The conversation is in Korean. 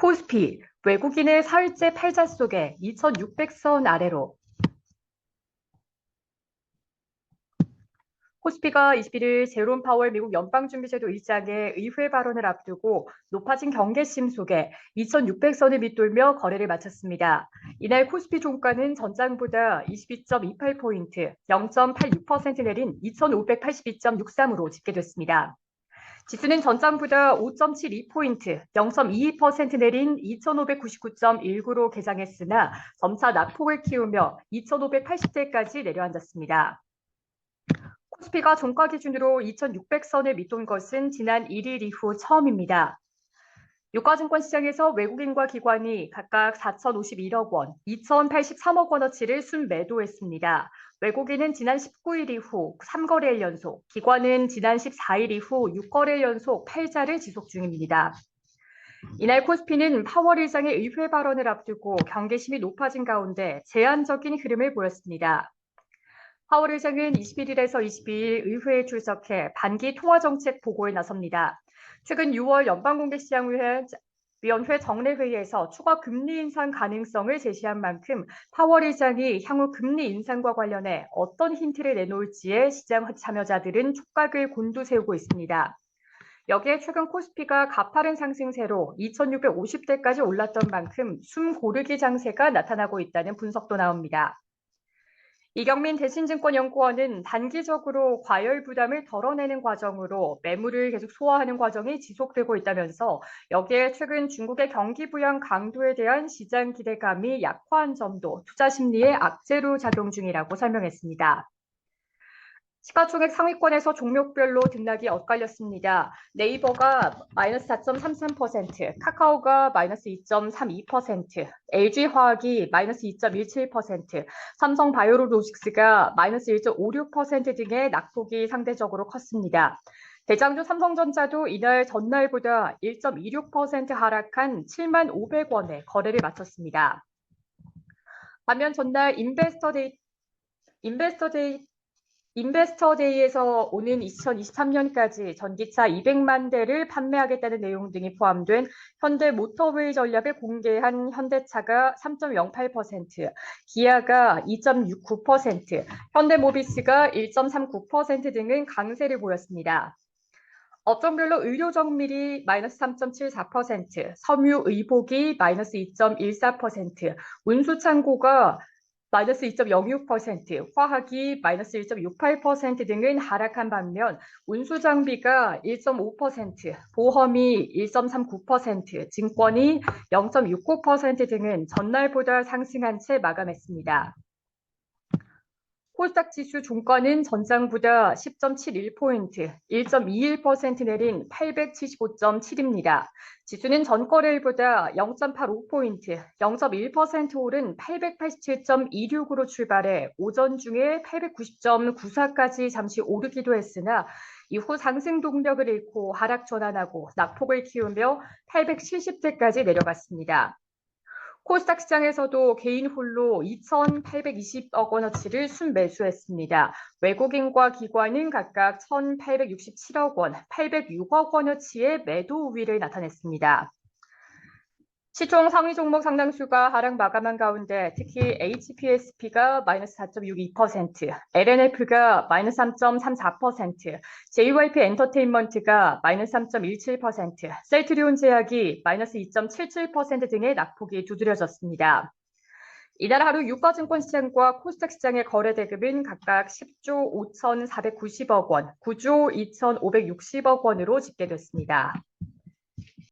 코스피 외국인의 사흘째 팔자 속에 2600선 아래로 코스피가 21일 제롬 파월 미국 연방준비제도 의장의 의회 발언을 앞두고 높아진 경계심 속에 2600선을 밑돌며 거래를 마쳤습니다. 이날 코스피 종가는 전장보다 22.28포인트, 0.86% 내린 2582.63으로 집계됐습니다. 지수는 전장보다 5.72포인트, 0.22% 내린 2,599.19로 개장했으나 점차 낙폭을 키우며 2,580대까지 내려앉았습니다. 코스피가 종가 기준으로 2,600선을 밑돈 것은 지난 1일 이후 처음입니다. 유가증권 시장에서 외국인과 기관이 각각 4,051억 원, 2,083억 원어치를 순매도했습니다. 외국인은 지난 19일 이후 3거래일 연속, 기관은 지난 14일 이후 6거래일 연속 팔자를 지속 중입니다. 이날 코스피는 파월 의장의 의회 발언을 앞두고 경계심이 높아진 가운데 제한적인 흐름을 보였습니다. 파월 의장은 21일에서 22일 의회에 출석해 반기 통화정책 보고에 나섭니다. 최근 6월 연방공개시장위원회 위원회 정례회의에서 추가 금리 인상 가능성을 제시한 만큼 파월 의장이 향후 금리 인상과 관련해 어떤 힌트를 내놓을지에 시장 참여자들은 촉각을 곤두세우고 있습니다. 여기에 최근 코스피가 가파른 상승세로 2650대까지 올랐던 만큼 숨 고르기 장세가 나타나고 있다는 분석도 나옵니다. 이경민 대신증권연구원은 단기적으로 과열 부담을 덜어내는 과정으로 매물을 계속 소화하는 과정이 지속되고 있다면서 여기에 최근 중국의 경기 부양 강도에 대한 시장 기대감이 약화한 점도 투자 심리의 악재로 작용 중이라고 설명했습니다. 시가총액 상위권에서 종목별로 등락이 엇갈렸습니다. 네이버가 마이너스 4.33%, 카카오가 마이너스 2.32%, LG화학이 마이너스 2.17%, 삼성바이오로로직스가 마이너스 1.56% 등의 낙폭이 상대적으로 컸습니다. 대장주 삼성전자도 이날 전날보다 1.26% 하락한 7만 500원에 거래를 마쳤습니다. 반면 전날 인베스터 데이 인베스터 데이 인베스터 데이에서 오는 2023년까지 전기차 200만 대를 판매하겠다는 내용 등이 포함된 현대 모터웨이 전략을 공개한 현대차가 3.08%, 기아가 2.69%, 현대모비스가 1.39% 등은 강세를 보였습니다. 업종별로 의료 정밀이 마이너스 3.74%, 섬유 의복이 마이너스 2.14%, 운수 창고가 마이너스 2.06%, 화학이 마이너스 1.68% 등은 하락한 반면 운수장비가 1.5%, 보험이 1.39%, 증권이 0.69% 등은 전날보다 상승한 채 마감했습니다. 코스닥 지수 종가는 전장보다 10.71포인트, 1.21% 내린 875.7입니다. 지수는 전거래일보다 0.85포인트, 0.1% 오른 887.26으로 출발해 오전 중에 890.94까지 잠시 오르기도 했으나 이후 상승 동력을 잃고 하락 전환하고 낙폭을 키우며 870대까지 내려갔습니다. 코스닥 시장에서도 개인 홀로 2,820억 원어치를 순매수했습니다. 외국인과 기관은 각각 1,867억 원, 806억 원어치의 매도 우위를 나타냈습니다. 시총 상위 종목 상당수가 하락 마감한 가운데 특히 HPSP가 마이너스 4.62%, LNF가 마이너스 3.34%, JYP 엔터테인먼트가 마이너스 3.17%, 셀트리온 제약이 마이너스 2.77% 등의 낙폭이 두드려졌습니다. 이날 하루 유가증권 시장과 코스닥 시장의 거래 대금은 각각 10조 5,490억 원, 9조 2,560억 원으로 집계됐습니다.